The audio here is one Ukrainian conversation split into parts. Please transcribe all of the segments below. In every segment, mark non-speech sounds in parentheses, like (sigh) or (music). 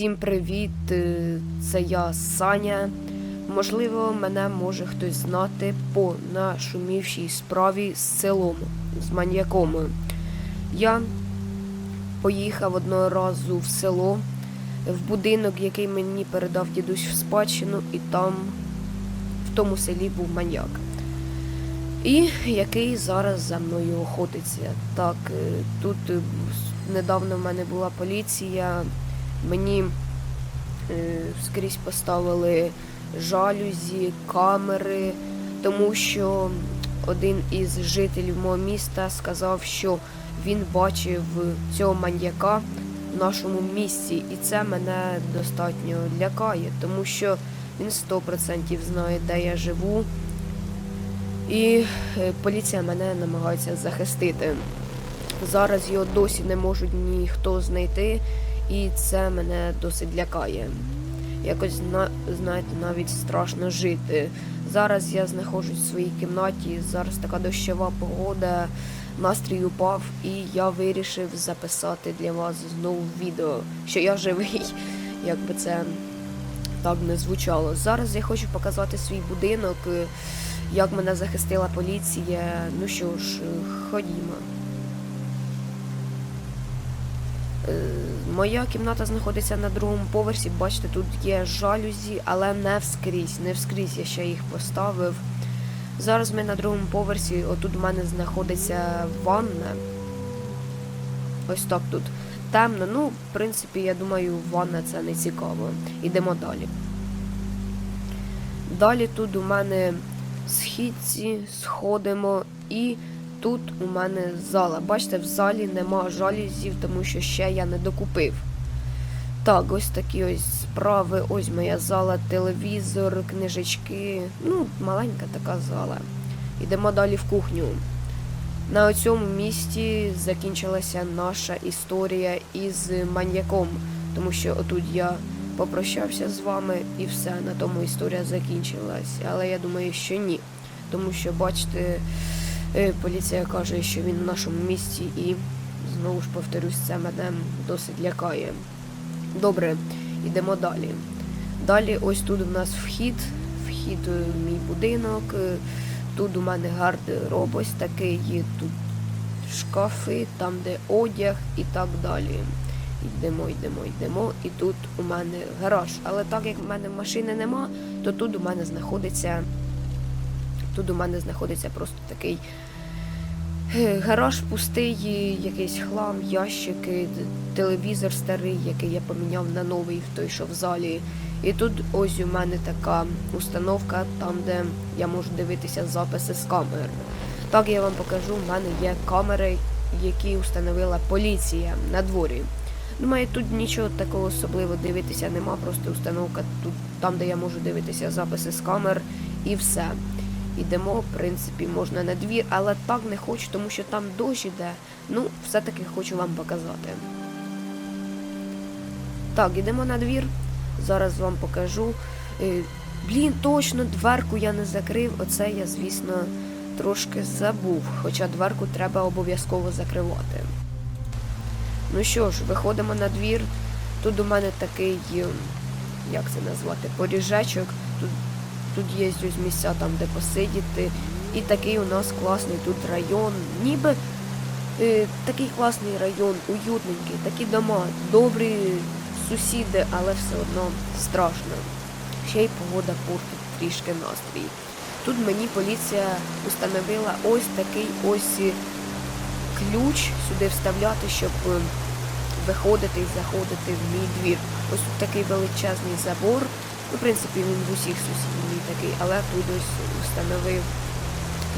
Всім привіт! е, Це я Саня. Можливо, мене може хтось знати по нашумівшій справі з селом, з маньяком. Я поїхав одного разу в село, в будинок, який мені передав дідусь в спадщину, і там в тому селі був маньяк. І який зараз за мною охотиться. Так, е, тут е, недавно в мене була поліція. Мені е, скрізь поставили жалюзі, камери, тому що один із жителів мого міста сказав, що він бачив цього маньяка в нашому місті, і це мене достатньо лякає, тому що він 100% знає, де я живу. І е, поліція мене намагається захистити. Зараз його досі не можуть ніхто знайти, і це мене досить лякає. Якось знаєте, навіть страшно жити. Зараз я знаходжусь в своїй кімнаті, зараз така дощова погода, настрій упав, і я вирішив записати для вас знову відео, що я живий, (laughs) як би це так не звучало. Зараз я хочу показати свій будинок, як мене захистила поліція. Ну що ж, ходімо. Моя кімната знаходиться на другому поверсі. Бачите, тут є жалюзі, але не вскрізь. Не вскрізь я ще їх поставив. Зараз ми на другому поверсі. Отут в мене знаходиться ванна. Ось так тут. Темно. Ну, в принципі, я думаю, ванна це не цікаво. Ідемо далі. Далі тут у мене східці, сходимо і тут у мене зала. Бачите, в залі нема жалюзів, тому що ще я не докупив. Так, ось такі ось справи. Ось моя зала, телевізор, книжечки. Ну, маленька така зала. Йдемо далі в кухню. На цьому місці закінчилася наша історія із маньяком, тому що отут я попрощався з вами і все, на тому історія закінчилась. Але я думаю, що ні. Тому що, бачите, поліція каже, що він в нашому місті і знову ж повторюсь, це мене досить лякає. Добре, йдемо далі. Далі ось тут у нас вхід, вхід е, в мій будинок. е, Тут у мене гардероб ось такий, є тут шкафи, там де одяг і так далі. Йдемо, йдемо, йдемо. І тут у мене гараж. Але так як в мене машини нема, то тут у мене знаходиться. Тут у мене знаходиться просто такий е, гараж пустий, якийсь хлам, ящики, телевізор старий, який я поміняв на новий той, що в залі. І тут ось у мене така установка, там, де я можу дивитися записи з камер. Так я вам покажу, в мене є камери, які установила поліція на дворі. Думаю, тут нічого такого особливо дивитися нема, просто установка тут, там, де я можу дивитися записи з камер, і все. Ідемо, в принципі, можна на двір, але так не хочу, тому що там дощ іде. Ну, все-таки хочу вам показати. Так, ідемо на двір. Зараз вам покажу. Е, Блін, точно дверку я не закрив. Оце я, звісно, трошки забув. Хоча дверку треба обов'язково закривати. Ну що ж, виходимо на двір. Тут у мене такий, е, як це назвати, поріжечок. Тут, тут є ось місця там, де посидіти. І такий у нас класний тут район. Ніби е, такий класний район, уютненький, такі дома, добрі сусіди, але все одно страшно. Ще й погода портить трішки настрій. Тут мені поліція установила ось такий ось е, ключ сюди вставляти, щоб е, виходити і заходити в мій двір. Ось тут такий величезний забор. Ну, в принципі, він в усіх сусідів такий, але тут ось установив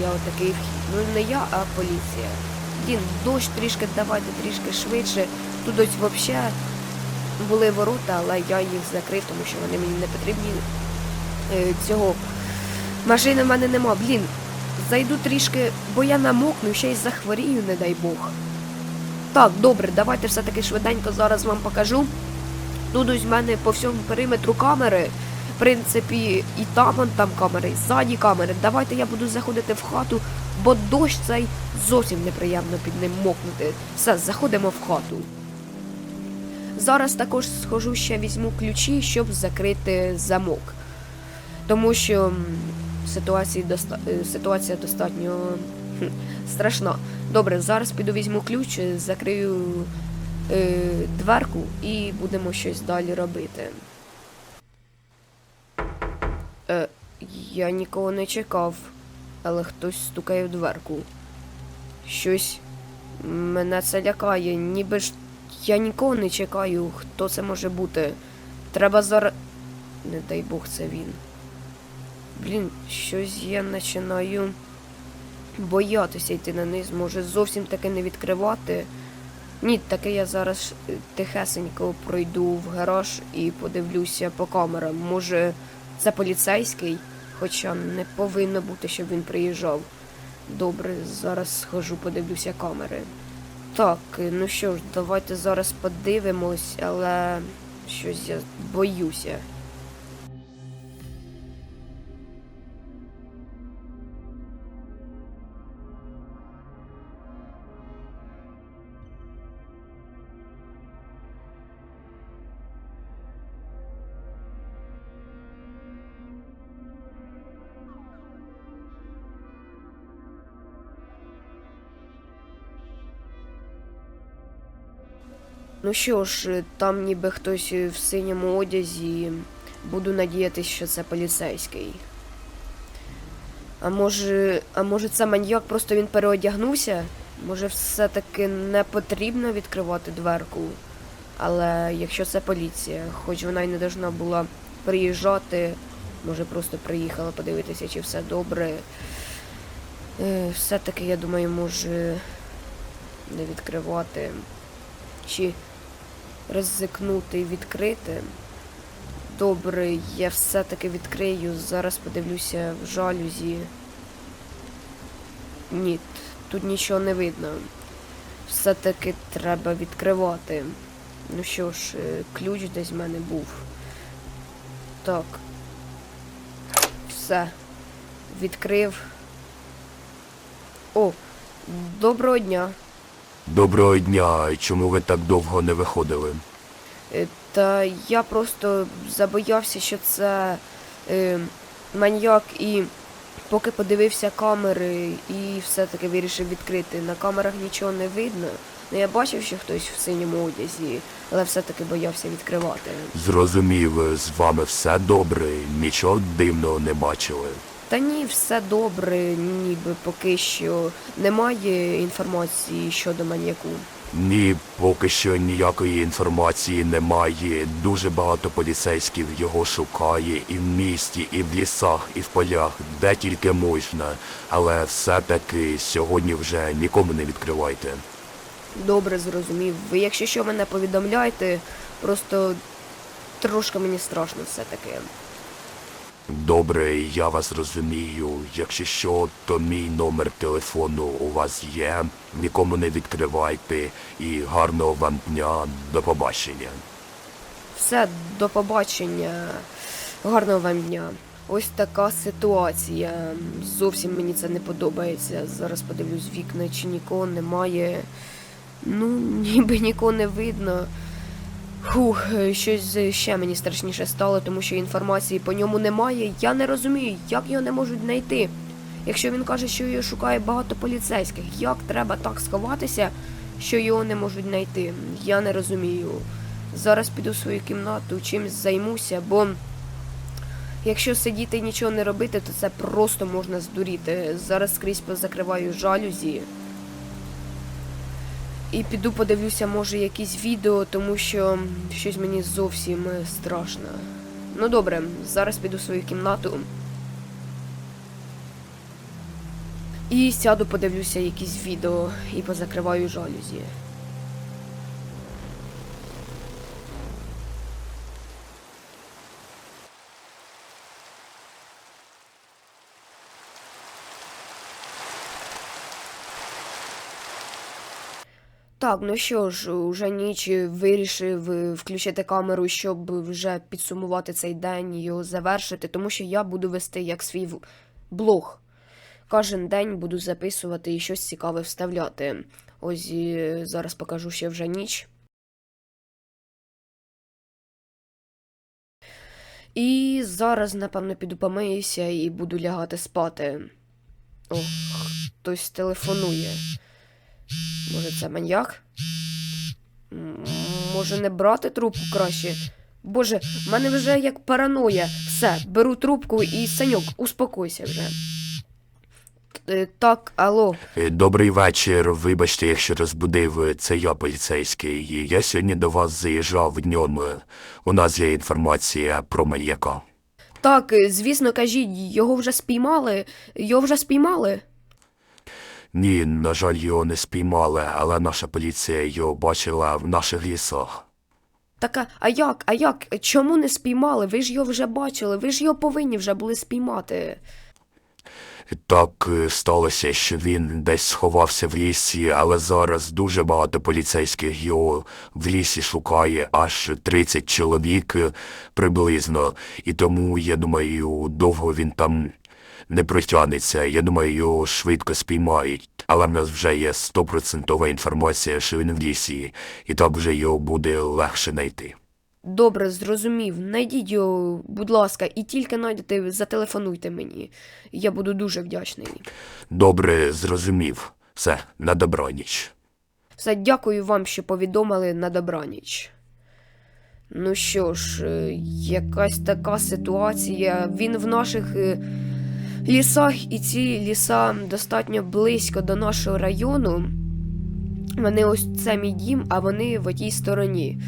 я отакий вхід. Ну не я, а поліція. Блін, дощ трішки давайте трішки швидше. Тут ось взагалі були ворота, але я їх закрив, тому що вони мені не потрібні. Е, цього машини в мене нема. Блін, зайду трішки, бо я намокну, ще й захворію, не дай Бог. Так, добре, давайте все-таки швиденько зараз вам покажу. Ось в мене по всьому периметру камери. В принципі, і там вон там камери, і ззаді камери. Давайте я буду заходити в хату, бо дощ цей зовсім неприємно під ним мокнути. Все, заходимо в хату. Зараз також схожу ще візьму ключі, щоб закрити замок. Тому що м, ситуації доста... е, ситуація достатньо страшна. Добре, зараз піду візьму ключ, закрию дверку і будемо щось далі робити. Е, я нікого не чекав, але хтось стукає в дверку. Щось мене це лякає, ніби ж я нікого не чекаю. Хто це може бути? Треба зараз. Не дай Бог, це він. Блін, щось я починаю боятися йти на низ. Може зовсім таки не відкривати. Ні, таки я зараз е, тихесенько пройду в гараж і подивлюся по камерам. Може, це поліцейський, хоча не повинно бути, щоб він приїжджав. Добре, зараз схожу, подивлюся камери. Так, е, ну що ж, давайте зараз подивимось, але щось я боюся. Ну що ж, там ніби хтось в синьому одязі. Буду надіятися, що це поліцейський. А може. А може це маньяк, просто він переодягнувся? Може все-таки не потрібно відкривати дверку. Але якщо це поліція, хоч вона й не должна була приїжджати, може просто приїхала подивитися, чи все добре. Е, все-таки, я думаю, може не відкривати. Чи ризикнути і відкрити. Добре, я все-таки відкрию. Зараз подивлюся в жалюзі. Ні, тут нічого не видно. Все-таки треба відкривати. Ну що ж, е, ключ десь в мене був. Так. Все. Відкрив. О, доброго дня. Доброго дня. Чому ви так довго не виходили? Е, Та я просто забоявся, що це е, маньяк і поки подивився камери і все-таки вирішив відкрити. На камерах нічого не видно. Ну я бачив, що хтось в синьому одязі, але все-таки боявся відкривати. Зрозумів, з вами все добре, нічого дивного не бачили. Та ні, все добре, ніби поки що немає інформації щодо маньяку. Ні, поки що ніякої інформації немає. Дуже багато поліцейських його шукає і в місті, і в лісах, і в полях, де тільки можна. Але все-таки сьогодні вже нікому не відкривайте. Добре, зрозумів. Ви, якщо що, мене повідомляйте, просто трошки мені страшно все-таки. Добре, я вас розумію. Якщо що, то мій номер телефону у вас є. Нікому не відкривайте і гарного вам дня. До побачення. Все, до побачення. Гарного вам дня. Ось така ситуація. Зовсім мені це не подобається. Зараз подивлюсь вікна, чи нікого немає. Ну, (laughs) ніби нікого не видно. Фух, щось ще мені страшніше стало, тому що інформації по ньому немає. Я не розумію, як його не можуть знайти. Якщо він каже, що його шукає багато поліцейських, як треба так сховатися, що його не можуть знайти? Я не розумію. Зараз піду в свою кімнату, чимось займуся, бо якщо сидіти і нічого не робити, то це просто можна здуріти. Зараз скрізь позакриваю жалюзі. І піду подивлюся, може, якісь відео, тому що щось мені зовсім е, страшно. Ну добре, зараз піду в свою кімнату. І сяду, подивлюся якісь відео і позакриваю жалюзі. Так, ну що ж, уже ніч е, вирішив е, включити камеру, щоб вже підсумувати цей день і його завершити, тому що я буду вести як свій блог. Кожен день буду записувати і щось цікаве вставляти. Ось е, зараз покажу ще вже ніч. І зараз, напевно, піду помиюся і буду лягати спати. О, хтось телефонує. Може, це маньяк? Може, не брати трубку краще? Боже, в мене вже як параноя. Все, беру трубку і Саньок, успокойся вже. Е, Так, алло. Е, Добрий вечір. Вибачте, якщо розбудив. Це я поліцейський. Я сьогодні до вас заїжджав днем. У нас є інформація про маньяка. Так, е, звісно, кажіть, його вже спіймали. Його вже спіймали. Ні, на жаль, його не спіймали, але наша поліція його бачила в наших лісах. Так, а- а як? А як? Чому не спіймали? Ви ж його вже бачили, ви ж його повинні вже були спіймати. Так е, сталося, що він десь сховався в лісі, але зараз дуже багато поліцейських його в лісі шукає, аж 30 чоловік е, приблизно. І тому, я думаю, довго він там не протягнеться. Я думаю, його швидко спіймають. Але в нас вже є стопроцентова інформація, що він в лісі, і так вже його буде легше знайти. Добре, зрозумів. Найдіть його, будь ласка, і тільки знайдете, зателефонуйте мені. Я буду дуже вдячний. Добре, зрозумів. Все, на добраніч. Все, дякую вам, що повідомили на добраніч. Ну що ж, е, якась така ситуація. Він в наших е, лісах, і ці ліса достатньо близько до нашого району. Вони ось це мій дім, а вони в отій стороні.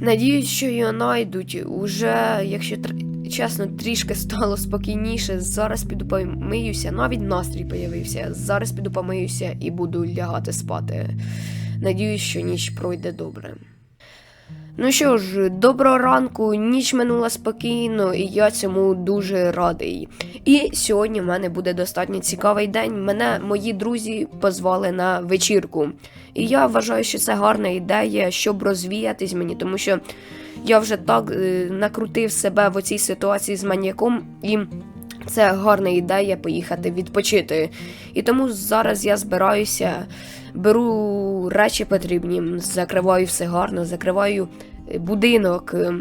Надіюсь, що його знайдуть. Уже, якщо тр- чесно, трішки стало спокійніше. Зараз піду помиюся, навіть настрій появився. Зараз піду помиюся і буду лягати спати. Надіюсь, що ніч пройде добре. Ну що ж, доброго ранку, ніч минула спокійно, і я цьому дуже радий. І сьогодні в мене буде достатньо цікавий день. Мене мої друзі позвали на вечірку. І я вважаю, що це гарна ідея, щоб розвіятись мені, тому що я вже так е, накрутив себе в оцій ситуації з маньяком, і це гарна ідея поїхати відпочити. І тому зараз я збираюся, беру речі потрібні, закриваю все гарно, закриваю е, будинок. е,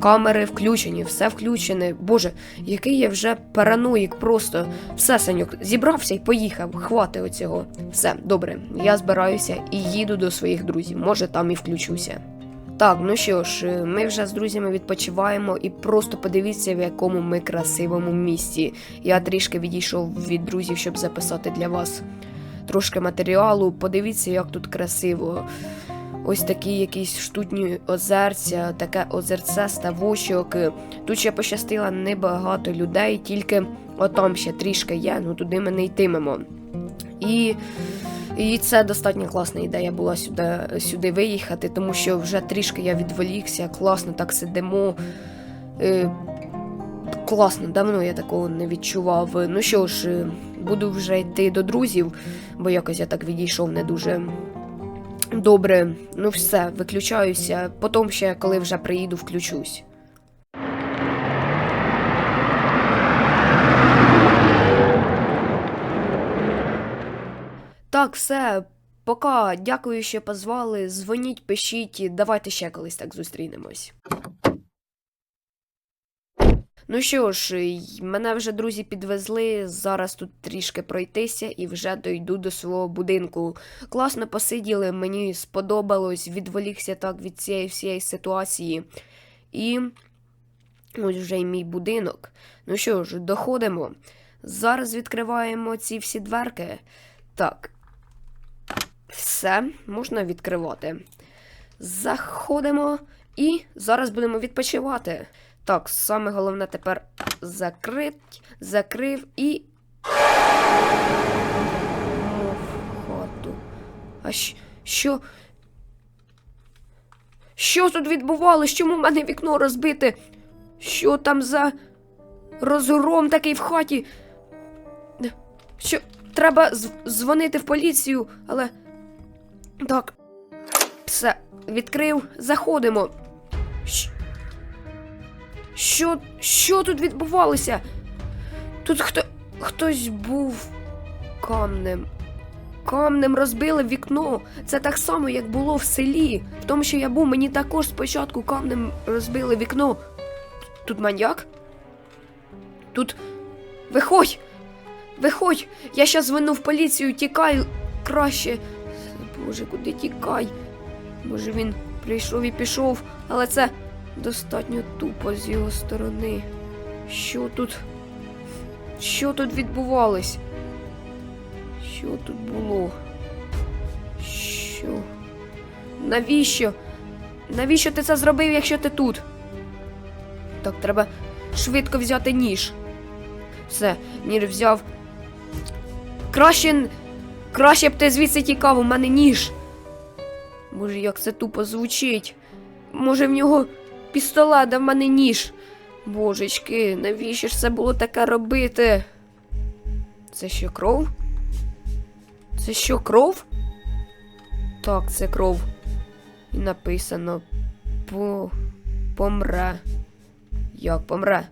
Камери включені, все включене. Боже, який я вже параноїк просто. Все, Санюк, зібрався і поїхав. Хвати оцього. Все, добре, я збираюся і їду до своїх друзів. Може, там і включуся. Так, ну що ж, е, ми вже з друзями відпочиваємо і просто подивіться, в якому ми красивому місті. Я трішки відійшов від друзів, щоб записати для вас трошки матеріалу. Подивіться, як тут красиво. Ось такі якісь штутні озерця, таке озерце, ставочок. Тут ще пощастило небагато людей, тільки отам ще трішки є, ну туди ми не йтимемо. І, і це достатньо класна ідея була сюди, сюди виїхати, тому що вже трішки я відволікся, класно так сидимо. Е, класно, давно я такого не відчував. Ну що ж, е, буду вже йти до друзів, бо якось я так відійшов не дуже Добре, ну все, виключаюся. Потім ще, коли вже приїду, включусь. Так, все. Пока. Дякую, що позвали. Дзвоніть, пишіть, давайте ще колись так зустрінемось. Ну що ж, мене вже друзі підвезли. Зараз тут трішки пройтися і вже дойду до свого будинку. Класно посиділи, мені сподобалось, відволікся так від цієї всієї ситуації. І ось вже й мій будинок. Ну що ж, доходимо. Зараз відкриваємо ці всі дверки. Так. Все, можна відкривати. Заходимо і зараз будемо відпочивати. Так, саме головне тепер закрить, закрив і. Хату. А що? Що тут відбувалось? Чому в мене вікно розбите? Що там за розгром такий в хаті? Що треба дзвонити в поліцію, але. Так. Все, відкрив, заходимо. Що, що тут відбувалося? Тут хто, хтось був камнем. Камнем розбили вікно. Це так само, як було в селі. В тому, що я був, мені також спочатку камнем розбили вікно. Тут маньяк? Тут. Виходь! Виходь! Я щас звину в поліцію, тікай краще. Боже, куди тікай? Може він прийшов і пішов, але це достатньо тупо з його сторони. Що тут? Що тут відбувалось? Що тут було? Що? Навіщо? Навіщо ти це зробив, якщо ти тут? Так, треба швидко взяти ніж. Все, ніж взяв. Краще. Краще б ти звідси тікав, у мене ніж. Боже, як це тупо звучить. Може, в нього пістолет, в мене ніж. Божечки, навіщо ж це було таке робити? Це що кров? Це що кров? Так, це кров. І написано по... помре. Як помре?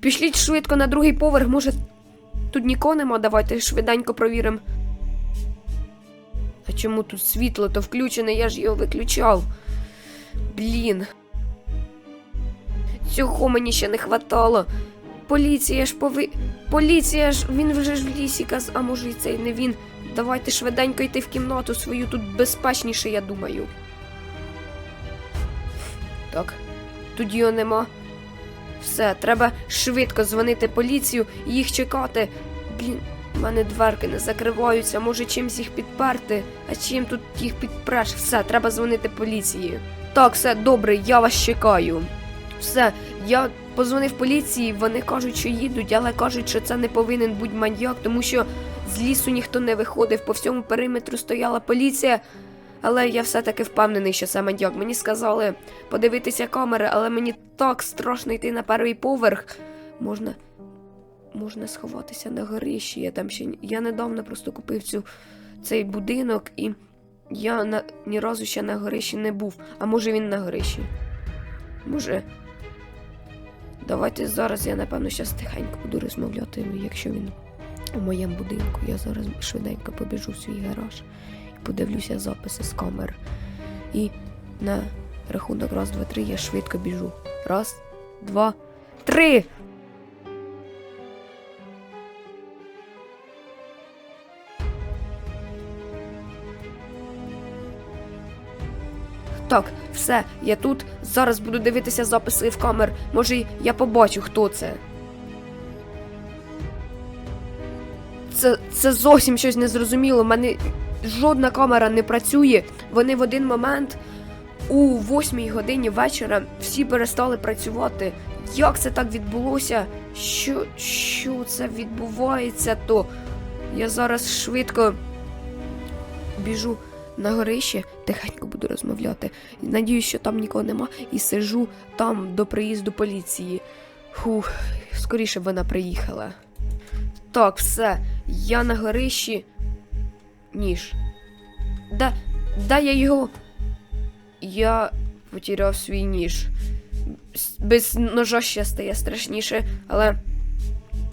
Пішліть швидко на другий поверх, може. Тут нікого нема, давайте швиденько провіримо. А чому тут світло то включене, я ж його виключав. Блін. Цього мені ще не хватало. Поліція ж пови. Поліція ж, він вже ж в лісі каз, а може і цей не він. Давайте швиденько йти в кімнату свою, тут безпечніше, я думаю. Так, тут його нема. Все, треба швидко дзвонити поліцію і їх чекати. Блін, в мене дверки не закриваються, може чимсь їх підперти, а чим тут їх підпреш? Все, треба дзвонити поліції. Так, все добре, я вас чекаю. Все, я позвонив поліції, вони кажуть, що їдуть, але кажуть, що це не повинен бути маньяк, тому що з лісу ніхто не виходив, по всьому периметру стояла поліція. Але я все-таки впевнений, що це маньяк. Мені сказали подивитися камери, але мені так страшно йти на перший поверх. Можна. Можна сховатися на горищі. Я там ще я недавно просто купив цю цей будинок, і я на ні разу ще на горищі не був. А може він на горищі? Може. Давайте зараз я, напевно, щас тихенько буду розмовляти, якщо він у моєму будинку. Я зараз швиденько побіжу в свій гараж і подивлюся записи з камер. І на рахунок раз, два, три я швидко біжу. Раз, два, три. Так, все, я тут. Зараз буду дивитися записи в камер. Може, я побачу, хто це. Це, це зовсім щось незрозуміло. Мене жодна камера не працює. Вони в один момент у восьмій годині вечора всі перестали працювати. Як це так відбулося? Що, що це відбувається, то я зараз швидко біжу на горище, тихенько буду розмовляти. Надіюсь, що там нікого нема, і сижу там до приїзду поліції. Фух, скоріше б вона приїхала. Так, все, я на горищі. Ніж. Да, да я його. Я потеряв свій ніж. Без ножа ще стає страшніше, але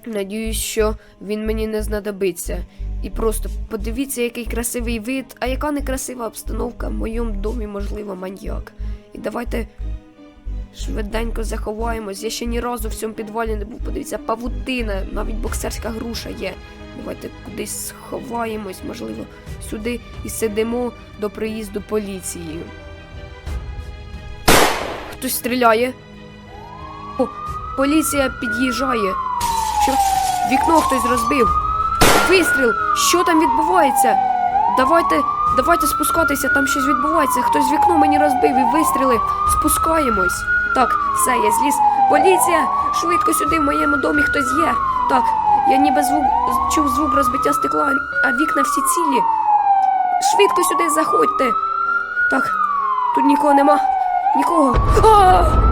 надіюсь, що він мені не знадобиться. І просто подивіться, який красивий вид, а яка некрасива обстановка в моєму домі, можливо, маньяк. І давайте швиденько заховаємось. Я ще ні разу в цьому підвалі не був. Подивіться, павутина, навіть боксерська груша є. Давайте кудись сховаємось, можливо, сюди і сидимо до приїзду поліції. Хтось стріляє. О, поліція під'їжджає. Що? Вікно хтось розбив. Вистріл! Що там відбувається? Давайте, давайте спускатися, там щось відбувається. Хтось вікно мені розбив і вистріли. Спускаємось. Так, все, я зліз. Поліція! Швидко сюди в моєму домі хтось є. Так, я ніби звук чув звук розбиття стекла, а вікна всі цілі. Швидко сюди заходьте. Так, тут нікого нема. Нікого. А!